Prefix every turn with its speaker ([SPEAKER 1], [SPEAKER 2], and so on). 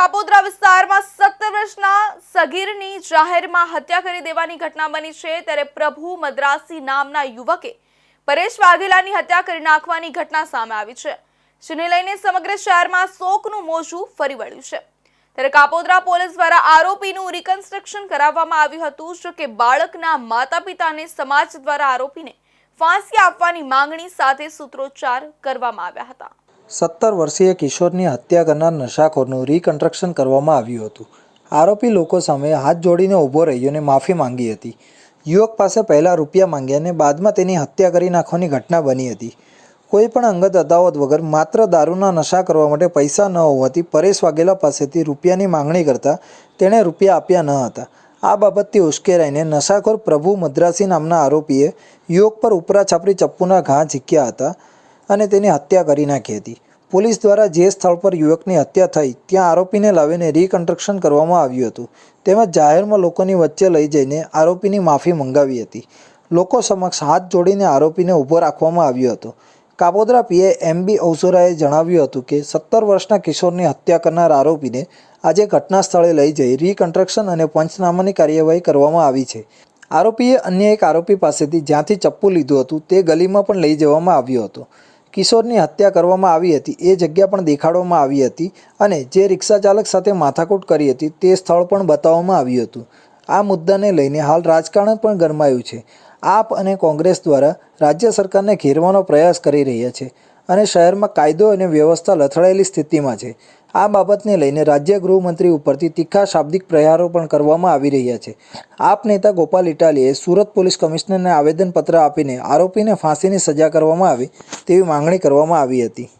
[SPEAKER 1] કાપોદ્રા વિસ્તારમાં સત્તર વર્ષના સગીરની જાહેરમાં હત્યા કરી દેવાની ઘટના બની છે ત્યારે પ્રભુ મદ્રાસી નામના યુવકે પરેશ વાઘેલાની હત્યા કરી નાખવાની ઘટના સામે આવી છે, જેને લઈને સમગ્ર શહેરમાં શોકનું મોજું ફરી વળ્યું છે. ત્યારે કાપોદ્રા પોલીસ દ્વારા આરોપીનું રિકન્સ્ટ્રક્શન કરાવવામાં આવ્યું હતું, જો કે બાળકના માતા પિતાને સમાજ દ્વારા આરોપીને ફાંસી આપવાની માંગણી સાથે સૂત્રોચ્ચાર કરવામાં આવ્યા હતા.
[SPEAKER 2] સત્તર વર્ષીય કિશોરની હત્યા કરનાર નશાખોરનું રિકન્સ્ટ્રક્શન કરવામાં આવ્યું હતું. આરોપી લોકો સામે હાથ જોડીને ઊભો રહ્યો માફી માંગી હતી. યુવક પાસે પહેલાં રૂપિયા માંગ્યા અને બાદમાં તેની હત્યા કરી નાખવાની ઘટના બની હતી. કોઈ પણ અંગત અદાવત વગર માત્ર દારૂના નશા કરવા માટે પૈસા ન હોવાથી પરેશ વાઘેલા પાસેથી રૂપિયાની માંગણી કરતા તેણે રૂપિયા આપ્યા ન હતા. આ બાબતથી ઉશ્કેરાઈને નશાખોર પ્રભુ મદ્રાસી નામના આરોપીએ યુવક પર ઉપરા છાપરી ચપ્પુના ઘા ઝીક્યા હતા. અને તેની હત્યા કરી નાખી હતી. પોલીસ દ્વારા જે સ્થળ પર યુવકની હત્યા થઈ, ત્યાં આરોપીને લાવીને રિકન્સ્ટ્રક્શન કરવામાં આવ્યું હતું. તેમજ જાહેરમાં લોકોની વચ્ચે લઈ જઈને આરોપીની માફી મંગાવી હતી. લોકો સમક્ષ હાથ જોડીને આરોપીને ઊભો રાખવામાં આવ્યો હતો. કાપોદરા પીએ એમ બી ઔસોરાએ જણાવ્યું હતું કે, સત્તર વર્ષના કિશોરની હત્યા કરનાર આરોપીને આજે ઘટના સ્થળે લઈ જઈ રિકન્સ્ટ્રક્શન અને પંચનામાની કાર્યવાહી કરવામાં આવી છે. આરોપીએ અન્ય એક આરોપી પાસેથી જ્યાંથી ચપ્પુ લીધું હતું, તે ગલીમાં પણ લઈ જવામાં આવ્યો હતો. કિશોરની હત્યા કરવામાં આવી હતી. એ જગ્યા પણ દેખાડવામાં આવી હતી અને જે રિક્ષા ચાલક સાથે માથાકૂટ કરી હતી તે સ્થળ પણ બતાવવામાં આવ્યું હતું. આ મુદ્દાને લઈને હાલ રાજકારણ પણ ગરમાયું છે. આપ અને કોંગ્રેસ દ્વારા રાજ્ય સરકારને ઘેરવાનો પ્રયાસ કરી રહ્યા છે. અને શહેરમાં કાયદો અને વ્યવસ્થા લથડાયેલી સ્થિતિમાં છે. આ બાબતને લઈને રાજ્ય ગૃહમંત્રી ઉપરથી તીખા શાબ્દિક પ્રહારો પણ કરવામાં આવી રહ્યા છે. આપ નેતા ગોપાલ ઇટાલીએ સુરત પોલીસ કમિશનરને આવેદનપત્ર આપીને આરોપીને ફાંસીની સજા કરવામાં આવે તેવી માંગણી કરવામાં આવી હતી.